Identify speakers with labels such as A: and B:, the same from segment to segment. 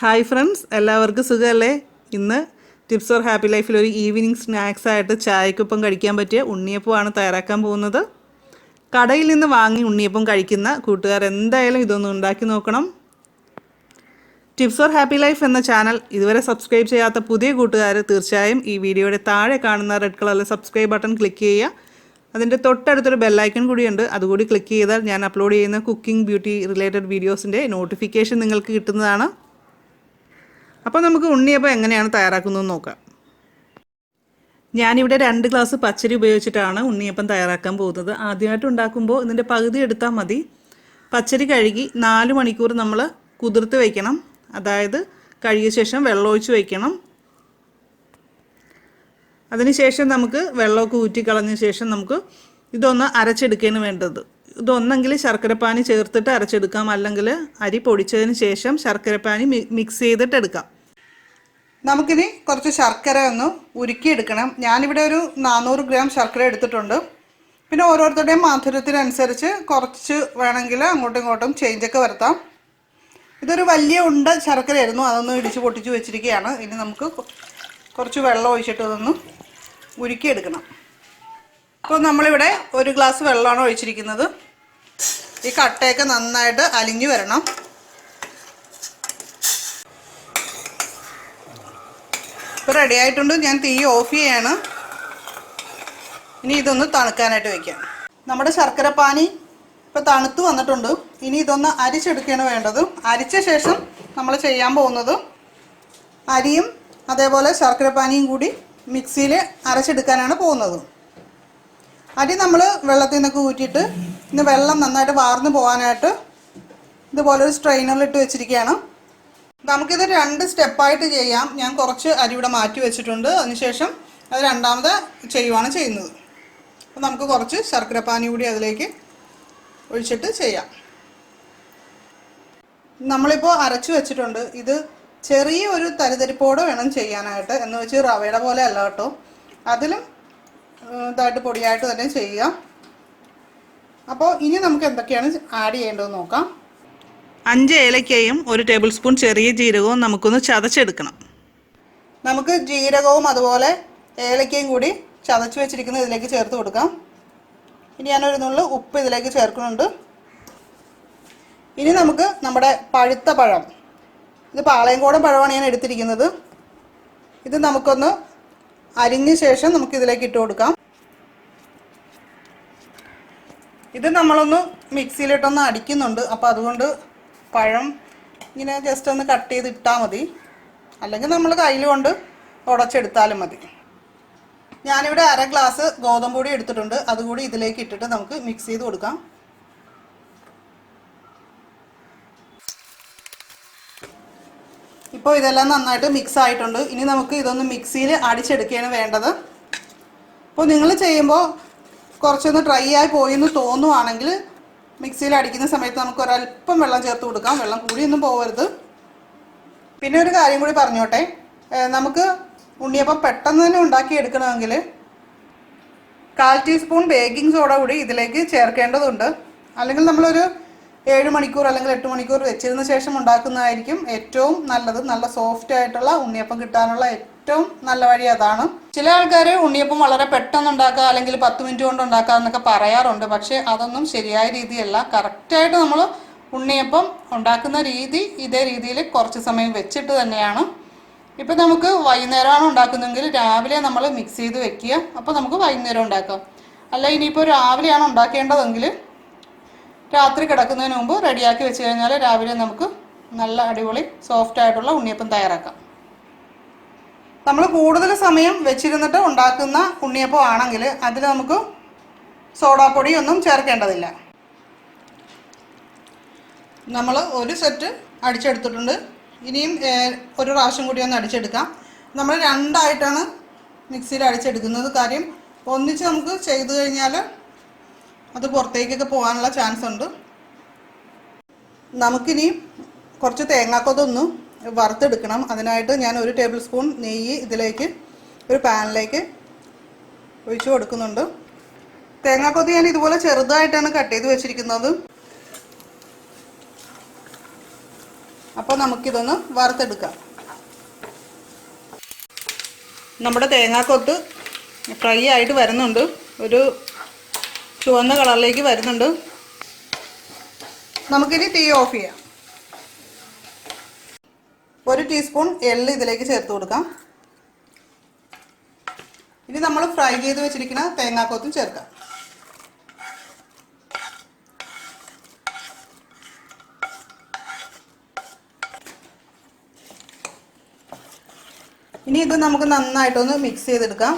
A: Hi friends എല്ലാവർക്കും സുഖമല്ലേ? ഇന്ന് ടിപ്സ് ഓർ ഹാപ്പി ലൈഫിൽ ഒരു ഈവനിങ് സ്നാക്സ് ആയിട്ട് ചായക്കൊപ്പം കഴിക്കാൻ പറ്റിയ ഉണ്ണിയപ്പമാണ് തയ്യാറാക്കാൻ പോകുന്നത്. കടയിൽ നിന്ന് വാങ്ങി ഉണ്ണിയപ്പം കഴിക്കുന്ന കൂട്ടുകാർ എന്തായാലും ഇതൊന്ന് ഉണ്ടാക്കി നോക്കണം. ടിപ്സ് ഓർ ഹാപ്പി ലൈഫ് എന്ന ചാനൽ ഇതുവരെ സബ്സ്ക്രൈബ് ചെയ്യാത്ത പുതിയ കൂട്ടുകാർ തീർച്ചയായും ഈ വീഡിയോയുടെ താഴെ കാണുന്ന റെഡ് കളറിലെ സബ്സ്ക്രൈബ് ബട്ടൺ ക്ലിക്ക് ചെയ്യുക. അതിന്റെ തൊട്ടടുത്തൊരു ബെല്ലൈക്കൺ കൂടിയുണ്ട്. അതുകൂടി ക്ലിക്ക് ചെയ്താൽ ഞാൻ അപ്ലോഡ് ചെയ്യുന്ന കുക്കിംഗ് ബ്യൂട്ടി റിലേറ്റഡ് വീഡിയോസിന്റെ നോട്ടിഫിക്കേഷൻ നിങ്ങൾക്ക് കിട്ടുന്നതാണ്. അപ്പോൾ നമുക്ക് ഉണ്ണിയപ്പം എങ്ങനെയാണ് തയ്യാറാക്കുന്നത് നോക്കാം. ഞാനിവിടെ രണ്ട് ഗ്ലാസ് പച്ചരി ഉപയോഗിച്ചിട്ടാണ് ഉണ്ണിയപ്പം തയ്യാറാക്കാൻ പോകുന്നത്. ആദ്യമായിട്ട് ഉണ്ടാക്കുമ്പോൾ ഇതിന്റെ പകുതി എടുത്താൽ മതി. പച്ചരി കഴുകി നാല് മണിക്കൂർ നമ്മൾ കുതിർത്ത് വയ്ക്കണം അതായത് കഴുകിയ ശേഷം വെള്ളമൊഴിച്ച് വയ്ക്കണം അതിനുശേഷം നമുക്ക് വെള്ളമൊക്കെ ഊറ്റിക്കളഞ്ഞ ശേഷം നമുക്ക് ഇതൊന്ന് അരച്ചെടുക്കുകയാണ് വേണ്ടത്. ഇതൊന്നെങ്കിൽ ശർക്കരപ്പാനി ചേർത്തിട്ട് അരച്ചെടുക്കാം. അല്ലെങ്കിൽ അരി പൊടിച്ചതിന് ശേഷം ശർക്കരപ്പാനി മിക്സ് ചെയ്തിട്ട് എടുക്കാം നമുക്കിനി കുറച്ച് ശർക്കര ഒന്ന് ഉരുക്കിയെടുക്കണം. ഞാനിവിടെ ഒരു നാനൂറ് ഗ്രാം ശർക്കര എടുത്തിട്ടുണ്ട്. പിന്നെ ഓരോരുത്തരുടെയും മാധുര്യത്തിനനുസരിച്ച് കുറച്ച് വേണമെങ്കിൽ അങ്ങോട്ടും ഇങ്ങോട്ടും ചേഞ്ചൊക്കെ വരുത്താം. ഇതൊരു വലിയ ഉണ്ട ശർക്കരയായിരുന്നു. അതൊന്ന് ഇടിച്ച് പൊട്ടിച്ച് വെച്ചിരിക്കുകയാണ്. ഇനി നമുക്ക് കുറച്ച് വെള്ളം ഒഴിച്ചിട്ട് അതൊന്ന് ഉരുക്കിയെടുക്കണം. അപ്പോൾ നമ്മളിവിടെ ഒരു ഗ്ലാസ് വെള്ളമാണ് ഒഴിച്ചിരിക്കുന്നത്. ഈ കട്ടയൊക്കെ നന്നായിട്ട് അലിഞ്ഞു വരണം. ഇപ്പോൾ റെഡി ആയിട്ടുണ്ട്. ഞാൻ തീ ഓഫ് ചെയ്യാണ്. ഇനി ഇതൊന്ന് തണുക്കാനായിട്ട് വയ്ക്കാം നമ്മുടെ ശർക്കര പാനി ഇപ്പോൾ തണുത്ത് വന്നിട്ടുണ്ട്. ഇനി ഇതൊന്ന് അരിച്ചെടുക്കുകയാണ് വേണ്ടത്. അരിച്ച ശേഷം നമ്മൾ ചെയ്യാൻ പോകുന്നത് അരിയും അതേപോലെ ശർക്കര പാനിയും കൂടി മിക്സിയിൽ അരച്ചെടുക്കാനാണ് പോകുന്നത്. അരി നമ്മൾ വെള്ളത്തിൽ നിന്നൊക്കെ ഊറ്റിയിട്ട് ഇന്ന് വെള്ളം നന്നായിട്ട് വാർന്നു പോകാനായിട്ട് ഇതുപോലൊരു സ്ട്രെയിനറിലിട്ട് വെച്ചിരിക്കുകയാണ് നമുക്കിത് രണ്ട് സ്റ്റെപ്പായിട്ട് ചെയ്യാം. ഞാൻ കുറച്ച് അരി ഇവിടെ മാറ്റി വെച്ചിട്ടുണ്ട്. അതിനുശേഷം അത് രണ്ടാമത് ചെയ്യുവാണ് ചെയ്യുന്നത്. അപ്പോൾ നമുക്ക് കുറച്ച് ശർക്കര പാനി കൂടി അതിലേക്ക് ഒഴിച്ചിട്ട് ചെയ്യാം. നമ്മളിപ്പോൾ അരച്ച് വെച്ചിട്ടുണ്ട്. ഇത് ചെറിയ ഒരു തരിതരിപ്പോടെ വേണം ചെയ്യാനായിട്ട്. എന്ന് വെച്ച് റവയുടെ പോലെ അല്ല കേട്ടോ. അതിലും ഇതായിട്ട് പൊടിയായിട്ട് തന്നെ ചെയ്യാം. അപ്പോൾ ഇനി നമുക്ക് എന്തൊക്കെയാണ് ആഡ് ചെയ്യേണ്ടതെന്ന് നോക്കാം. അഞ്ച് ഏലക്കയും ഒരു ടേബിൾ സ്പൂൺ ചെറിയ ജീരകവും നമുക്കൊന്ന് ചതച്ചെടുക്കണം. നമുക്ക് ജീരകവും അതുപോലെ ഏലക്കയും കൂടി ചതച്ച് വെച്ചിരിക്കുന്നത് ഇതിലേക്ക് ചേർത്ത് കൊടുക്കാം. ഇനി ഞാനൊരു നുള്ളു ഉപ്പ് ഇതിലേക്ക് ചേർക്കുന്നുണ്ട്. ഇനി നമുക്ക് നമ്മുടെ പഴുത്ത പഴം. ഇത് പാളയംകോടൻ പഴമാണ് ഞാൻ എടുത്തിരിക്കുന്നത്. ഇത് നമുക്കൊന്ന് അരിഞ്ഞ ശേഷം നമുക്ക് ഇതിലേക്ക് ഇട്ട് കൊടുക്കാം. ഇത് നമ്മളൊന്ന് മിക്സിയിലിട്ടൊന്ന് അടിക്കുന്നുണ്ട്. അപ്പോൾ അതുകൊണ്ട് പഴം ഇങ്ങനെ ജസ്റ്റ് ഒന്ന് കട്ട് ചെയ്ത് ഇട്ടാൽ മതി. അല്ലെങ്കിൽ നമ്മൾ കയ്യിൽ കൊണ്ട് ഉടച്ചെടുത്താലും മതി. ഞാനിവിടെ അര ഗ്ലാസ് ഗോതമ്പ് പൊടി എടുത്തിട്ടുണ്ട്. അതുകൂടി ഇതിലേക്ക് ഇട്ടിട്ട് നമുക്ക് മിക്സ് ചെയ്ത് കൊടുക്കാം. ഇപ്പോൾ ഇതെല്ലാം നന്നായിട്ട് മിക്സ് ആയിട്ടുണ്ട്. ഇനി നമുക്ക് ഇതൊന്ന് മിക്സിയിൽ അടിച്ചെടുക്കുകയാണ് വേണ്ടത്. അപ്പോൾ നിങ്ങൾ ചെയ്യുമ്പോൾ കുറച്ചൊന്ന് ഡ്രൈ ആയി പോയി എന്ന് തോന്നുവാണെങ്കിൽ മിക്സിയിൽ അടിക്കുന്ന സമയത്ത് നമുക്ക് ഒരല്പം വെള്ളം ചേർത്ത് കൊടുക്കാം. വെള്ളം കൂടിയൊന്നും പോകരുത് പിന്നെ ഒരു കാര്യം കൂടി പറഞ്ഞോട്ടെ. നമുക്ക് ഉണ്ണിയപ്പം പെട്ടെന്ന് തന്നെ ഉണ്ടാക്കി എടുക്കണമെങ്കിൽ കാൽ ടീസ്പൂൺ ബേക്കിംഗ് സോഡ കൂടി ഇതിലേക്ക് ചേർക്കേണ്ടതുണ്ട്. അല്ലെങ്കിൽ നമ്മളൊരു ഏഴ് മണിക്കൂർ അല്ലെങ്കിൽ എട്ട് മണിക്കൂർ വെച്ചിരുന്ന ശേഷം ഉണ്ടാക്കുന്നതായിരിക്കും ഏറ്റവും നല്ലത്. നല്ല സോഫ്റ്റ് ആയിട്ടുള്ള ഉണ്ണിയപ്പം കിട്ടാനുള്ള ഏറ്റവും നല്ല വഴി അതാണ്. ചില ആൾക്കാർ ഉണ്ണിയപ്പം വളരെ പെട്ടെന്ന് ഉണ്ടാക്കുക അല്ലെങ്കിൽ പത്ത് മിനിറ്റ് കൊണ്ട് ഉണ്ടാക്കുക എന്നൊക്കെ പറയാറുണ്ട്. പക്ഷേ അതൊന്നും ശരിയായ രീതിയല്ല. കറക്റ്റായിട്ട് നമ്മൾ ഉണ്ണിയപ്പം ഉണ്ടാക്കുന്ന രീതി ഇതേ രീതിയിൽ കുറച്ച് സമയം വെച്ചിട്ട് തന്നെയാണ്. ഇപ്പം നമുക്ക് വൈകുന്നേരമാണ് ഉണ്ടാക്കുന്നതെങ്കിൽ രാവിലെ നമ്മൾ മിക്സ് ചെയ്ത് വെക്കുക. അപ്പോൾ നമുക്ക് വൈകുന്നേരം ഉണ്ടാക്കാം. അല്ല ഇനിയിപ്പോൾ രാവിലെയാണ് ഉണ്ടാക്കേണ്ടതെങ്കിൽ രാത്രി കിടക്കുന്നതിന് മുമ്പ് റെഡിയാക്കി വെച്ച് കഴിഞ്ഞാൽ രാവിലെ നമുക്ക് നല്ല അടിപൊളി സോഫ്റ്റ് ആയിട്ടുള്ള ഉണ്ണിയപ്പം തയ്യാറാക്കാം. നമ്മൾ കൂടുതൽ സമയം വെച്ചിരുന്നിട്ട് ഉണ്ടാക്കുന്ന ഉണ്ണിയപ്പം ആണെങ്കിൽ അതിൽ നമുക്ക് സോഡാപ്പൊടി ഒന്നും ചേർക്കേണ്ടതില്ല. നമ്മൾ ഒരു സെറ്റ് അടിച്ചെടുത്തിട്ടുണ്ട്. ഇനിയും ഒരു പ്രാവശ്യം കൂടി ഒന്ന് അടിച്ചെടുക്കാം. നമ്മൾ രണ്ടായിട്ടാണ് മിക്സിയിൽ അടിച്ചെടുക്കുന്നത്. കാര്യം ഒന്നിച്ച് നമുക്ക് ചെയ്തു കഴിഞ്ഞാൽ അത് പുറത്തേക്കൊക്കെ പോകാനുള്ള ചാൻസ് ഉണ്ട്. നമുക്കിനി കുറച്ച് തേങ്ങാക്കൊതൊന്ന് വറുത്തെടുക്കണം. അതിനായിട്ട് ഞാൻ ഒരു ടേബിൾ സ്പൂൺ നെയ്യ് ഇതിലേക്ക് ഒരു പാനിലേക്ക് ഒഴിച്ചു കൊടുക്കുന്നുണ്ട്. തേങ്ങാക്കൊതി ഞാൻ ഇതുപോലെ ചെറുതായിട്ടാണ് കട്ട് ചെയ്ത് വെച്ചിരിക്കുന്നത്.
B: അപ്പോൾ നമുക്കിതൊന്ന് വറുത്തെടുക്കാം. നമ്മുടെ തേങ്ങാക്കൊത്ത് ഫ്രൈ ആയിട്ട് വരുന്നുണ്ട്. ഒരു ചുവന്ന കളറിലേക്ക് വരുന്നുണ്ട്. നമുക്കിനി തീ ഓഫ് ചെയ്യാം. ഒരു ടീസ്പൂൺ എള്ള് ഇതിലേക്ക് ചേർത്ത് കൊടുക്കാം. ഇനി നമ്മൾ ഫ്രൈ ചെയ്ത് വെച്ചിരിക്കുന്ന തേങ്ങാക്കൊത്തും ചേർക്കാം. ഇനി ഇത് നമുക്ക് നന്നായിട്ടൊന്ന് മിക്സ് ചെയ്തെടുക്കാം.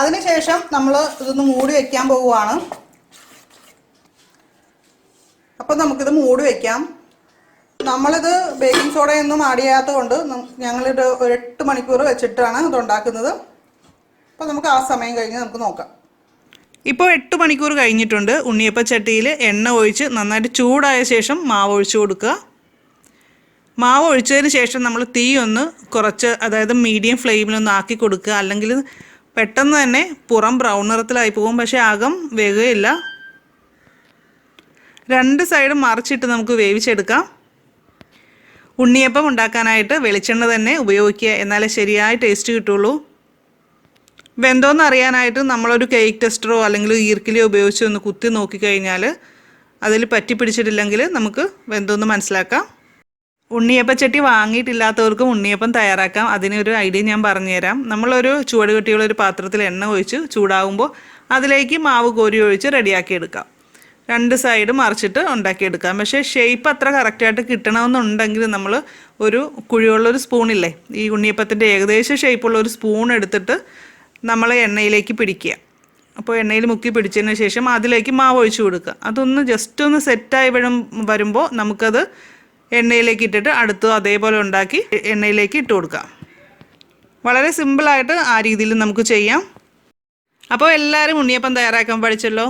B: അതിനുശേഷം നമ്മൾ ഇതൊന്ന് മൂടി വയ്ക്കാൻ പോവുകയാണ്. അപ്പം നമുക്കിത് മൂടി വെക്കാം. നമ്മളിത് ബേക്കിംഗ് സോഡയൊന്നും ആഡ് ചെയ്യാത്തത് കൊണ്ട് ഞങ്ങളിത് ഒരു എട്ട് മണിക്കൂർ വെച്ചിട്ടാണ് ഇത് ഉണ്ടാക്കുന്നത്. അപ്പോൾ നമുക്ക് ആ സമയം കഴിഞ്ഞ് നമുക്ക് നോക്കാം.
A: ഇപ്പോൾ എട്ട് മണിക്കൂർ കഴിഞ്ഞിട്ടുണ്ട്. ഉണ്ണിയപ്പ ചട്ടിയിൽ എണ്ണ ഒഴിച്ച് നന്നായിട്ട് ചൂടായ ശേഷം മാവ് ഒഴിച്ചു കൊടുക്കുക. മാവ് ഒഴിച്ചതിന് ശേഷം നമ്മൾ തീ ഒന്ന് കുറച്ച് അതായത് മീഡിയം ഫ്ലെയിമിലൊന്ന് ആക്കി കൊടുക്കുക. അല്ലെങ്കിൽ പെട്ടെന്ന് തന്നെ പുറം ബ്രൗൺ നിറത്തിലായി പോകും. പക്ഷേ അകം വേകുകയില്ല രണ്ട് സൈഡും മറിച്ചിട്ട് നമുക്ക് വേവിച്ചെടുക്കാം. ഉണ്ണിയപ്പം ഉണ്ടാക്കാനായിട്ട് വെളിച്ചെണ്ണ തന്നെ ഉപയോഗിക്കുക എന്നാലേ ശരിയായ ടേസ്റ്റ് കിട്ടുള്ളൂ. വെന്തോന്ന് അറിയാനായിട്ട് നമ്മളൊരു കേക്ക് ടെസ്റ്ററോ അല്ലെങ്കിൽ ഈർക്കിലിയോ ഉപയോഗിച്ച് ഒന്ന് കുത്തി നോക്കിക്കഴിഞ്ഞാൽ അതിൽ പറ്റി പിടിച്ചിട്ടില്ലെങ്കിൽ നമുക്ക് വെന്തോന്ന് മനസ്സിലാക്കാം. ഉണ്ണിയപ്പച്ചട്ടി വാങ്ങിയിട്ടില്ലാത്തവർക്കും ഉണ്ണിയപ്പം തയ്യാറാക്കാം. അതിനൊരു ഐഡിയ ഞാൻ പറഞ്ഞുതരാം. നമ്മളൊരു ചുവട് കെട്ടിയുള്ള ഒരു പാത്രത്തിൽ എണ്ണ ഒഴിച്ച് ചൂടാവുമ്പോൾ അതിലേക്ക് മാവ് കോരി ഒഴിച്ച് റെഡിയാക്കി എടുക്കാം. രണ്ട് സൈഡ് മറിച്ചിട്ട് ഉണ്ടാക്കിയെടുക്കാം. പക്ഷേ ഷേപ്പ് അത്ര കറക്റ്റായിട്ട് കിട്ടണമെന്നുണ്ടെങ്കിൽ നമ്മൾ ഒരു കുഴിയുള്ളൊരു സ്പൂണില്ലേ ഈ ഉണ്ണിയപ്പത്തിന്റെ ഏകദേശം ഷേപ്പുള്ള ഒരു സ്പൂൺ എടുത്തിട്ട് നമ്മൾ എണ്ണയിലേക്ക് പിടിക്കുക. അപ്പോൾ എണ്ണയിൽ മുക്കി പിടിച്ചതിന് ശേഷം അതിലേക്ക് മാവ് ഒഴിച്ചു കൊടുക്കുക. അതൊന്ന് ജസ്റ്റ് ഒന്ന് സെറ്റായി വരും വരുമ്പോൾ നമുക്കത് എണ്ണയിലേക്ക് ഇട്ടിട്ട് അടുത്ത് അതേപോലെ ഉണ്ടാക്കി എണ്ണയിലേക്ക് ഇട്ട് കൊടുക്കാം വളരെ സിമ്പിളായിട്ട് ആ രീതിയിൽ നമുക്ക് ചെയ്യാം. അപ്പോൾ എല്ലാവരും ഉണ്ണിയപ്പം തയ്യാറാക്കാൻ പഠിച്ചല്ലോ?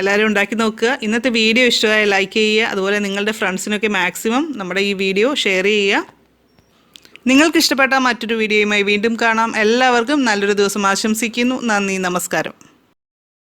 A: എല്ലാവരും ഉണ്ടാക്കി നോക്കുക. ഇന്നത്തെ വീഡിയോ ഇഷ്ടമായ ലൈക്ക് ചെയ്യുക. അതുപോലെ നിങ്ങളുടെ ഫ്രണ്ട്സിനൊക്കെ മാക്സിമം നമ്മുടെ ഈ വീഡിയോ ഷെയർ ചെയ്യുക. നിങ്ങൾക്ക് ഇഷ്ടപ്പെട്ട മറ്റൊരു വീഡിയോയുമായി വീണ്ടും കാണാം. എല്ലാവർക്കും നല്ലൊരു ദിവസം ആശംസിക്കുന്നു. നന്ദി നമസ്കാരം.